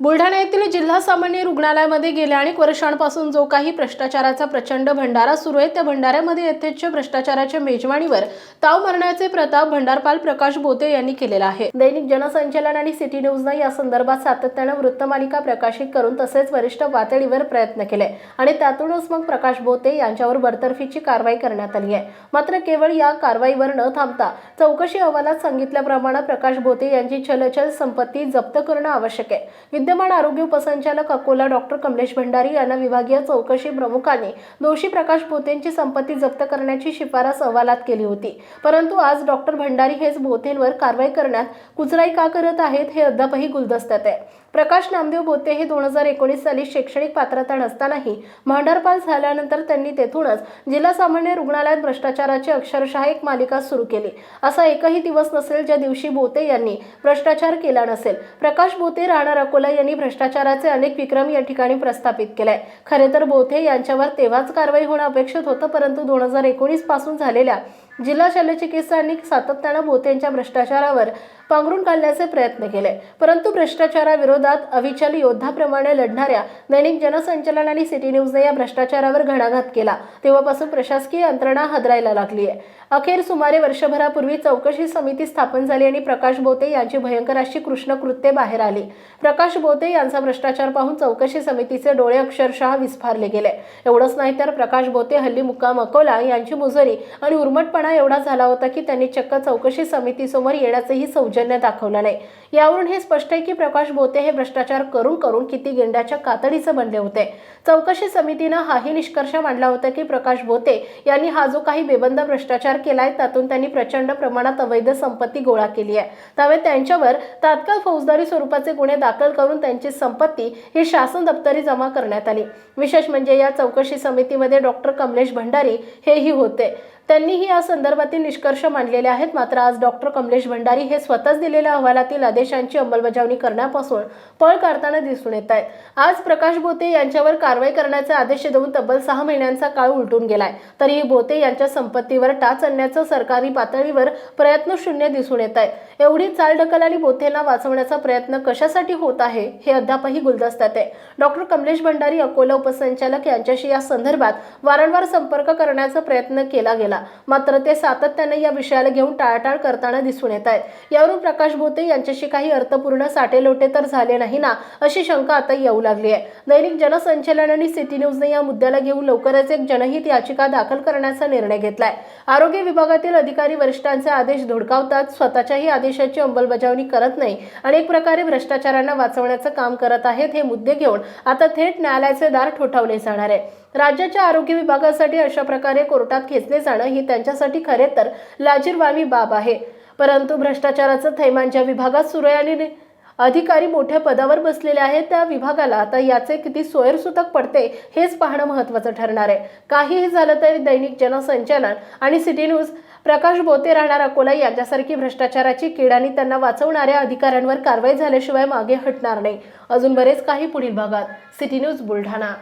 बुलढाणा येथील जिल्हा सामान्य रुग्णालयामध्ये गेल्या अनेक वर्षांपासून जो काही भ्रष्टाचाराचा प्रचंड भंडारा सुरू आहे त्या भंडाऱ्यामध्ये यथेच्छ भ्रष्टाचाराच्या मेजवानीवर ताव मरण्याचे प्रताप भंडारपाल प्रकाश बोते यांनी केलेला आहे. दैनिक जनसंचलन आणि सिटी न्यूजनं या संदर्भात सातत्यानं वृत्तमालिका प्रकाशित करून तसेच वरिष्ठ पातळीवर प्रयत्न केले आणि त्यातूनच मग प्रकाश बोते यांच्यावर बडतर्फीची कारवाई करण्यात आली आहे. मात्र केवळ या कारवाईवर न थांबता चौकशी अहवालात सांगितल्याप्रमाणे प्रकाश बोते यांची चलचल संपत्ती जप्त करणं आवश्यक आहे. विद्यमान आरोग्य उपसंचालक अकोला डॉक्टर कमलेश भंडारी यांना विभागीय चौकशी प्रमुखाने दोषी प्रकाश बोतेंची संपत्ती जप्त करण्याची शिफारस अहवालात केली होती. परंतु आज डॉक्टर भंडारी हेच बोतेंवर कारवाई करण्यात कुचराई का करत आहेत हे अद्यापही गुलदस्त्यात आहे. प्रकाश नामदेव बोते हे दोन हजार एकोणीस साली शैक्षणिक पात्रता नसतानाही भांडारपाल झाल्यानंतर त्यांनी तेथूनच जिल्हा सामान्य रुग्णालयात भ्रष्टाचाराची अक्षरशः एक मालिका सुरू केली. असा एकही दिवस नसेल ज्या दिवशी बोते यांनी भ्रष्टाचार केला नसेल. प्रकाश बोते राहणार अकोला यांनी भ्रष्टाचाराचे अनेक विक्रम या ठिकाणी प्रस्थापित केलाय खरे तर बोथे यांच्यावर तेव्हाच कारवाई होणं अपेक्षित होतं परंतु दोन हजार एकोणीसपासून झालेल्या जिल्हा शल्यचिकित्सांनी सातत्यानं बोथेंच्या भ्रष्टाचारावर पांघरून घालण्याचे प्रयत्न केले. परंतु भ्रष्टाचाराविरोधात अविचल योद्धाप्रमाणे लढणाऱ्या दैनिक जनसंचलन आणि सिटी न्यूजने या भ्रष्टाचारावर घणाघात केला. तेव्हापासून प्रशासकीय यंत्रणा हदरायला लागली आहे अखेर सुमारे वर्षभरापूर्वी चौकशी समिती स्थापन झाली आणि प्रकाश बोते यांची भयंकर अशी कृष्णकृत्ये बाहेर आली. प्रकाश बोते यांचा भ्रष्टाचार पाहून चौकशी समितीचे डोळे अक्षरशः विस्फारले गेले. एवढंच नाही तर प्रकाश बोते हल्ली मुक्काम अकोला यांची मुजरी आणि उर्मटपणा एवढा झाला होता की त्यांनी चक्क चौकशी समितीसमोर येण्याचंही सौजन्य दाखवलं नाही. यावरून हे स्पष्ट आहे की प्रकाश बोते हे भ्रष्टाचार करून करून किती गेंड्याच्या कातडीचं बनले होते. चौकशी समितीनं हाही निष्कर्ष मांडला होता की प्रकाश बोते यांनी हा जो काही बेबंद भ्रष्टाचार केलाय त्यातून त्यांनी प्रचंड प्रमाणात अवैध संपत्ती गोळा केली आहे. त्यामुळे त्यांच्यावर तात्काळ फौजदारी स्वरूपाचे गुन्हे दाखल करून त्यांची संपत्ती ही शासन दप्तरी जमा करण्यात आली. विशेष म्हणजे या चौकशी समितीमध्ये डॉक्टर कमलेश भंडारी हेही होते. त्यांनीही या संदर्भातील निष्कर्ष मांडलेले आहेत. मात्र आज डॉक्टर कमलेश भंडारी हे स्वतःच दिलेल्या अहवालातील आदेशांची अंमलबजावणी करण्यापासून पळ काढताना दिसून येत आहेत. आज प्रकाश बोते यांच्यावर कारवाई करण्याचे आदेश देऊन तब्बल सहा महिन्यांचा काळ उलटून गेलाय. तरीही बोते यांच्या संपत्तीवर टाच आणण्याचं सरकारी पातळीवर प्रयत्न शून्य दिसून येत आहे एवढी चालढकल आणि बोथेंना वाचवण्याचा प्रयत्न कशासाठी होत आहे हे अद्यापही गुलदस्त्यात आहे. डॉक्टर कमलेश भंडारी अकोला उपसंचालक यांच्याशी या संदर्भात वारंवार संपर्क करण्याचा प्रयत्न केला गेला मात्र ते सातत्याने या विषयाला घेऊन टाळाटाळ करताना दिसून येत आहेत. यावरून प्रकाश भोते यांच्याशी काही अर्थपूर्ण साटेलोटे तर झाले नाही ना अशी शंका आता येऊ लागली आहे. दैनिक जनसंचलन आणि सिटी न्यूजने या मुद्द्याला घेऊन लवकरच एक जनहित याचिका दाखल करण्याचा निर्णय घेतलाय. आरोग्य विभागातील अधिकारी वरिष्ठांचे आदेश धुडकावतात स्वतःच्याही आदेशाची अंमलबजावणी करत नाही आणि एक प्रकारे भ्रष्टाचारांना वाचवण्याचं काम करत आहेत हे मुद्दे घेऊन आता थेट न्यायालयाचे दार ठोठावले जाणार आहे. राज्याच्या आरोग्य विभागासाठी अशा प्रकारे कोर्टात खेचले जाणं ही त्यांच्यासाठी खरे तर लाजीरवाणी बाब आहे. परंतु भ्रष्टाचाराचं थैमान ज्या विभागात सुरू आहे अधिकारी मोठ्या पदावर बसलेले आहेत त्या विभागाला आता याचे किती सोयरसुतक पडते हेच पाहणं महत्त्वाचं ठरणार आहे. काहीही झालं तरी दैनिक जनसंचालन आणि सिटी न्यूज प्रकाश बोते राहणार अकोला यांच्यासारखी भ्रष्टाचाराची कीड आणि त्यांना वाचवणाऱ्या अधिकाऱ्यांवर कारवाई झाल्याशिवाय मागे हटणार नाही. अजून बरेच काही पुढील भागात. City news Buldhana.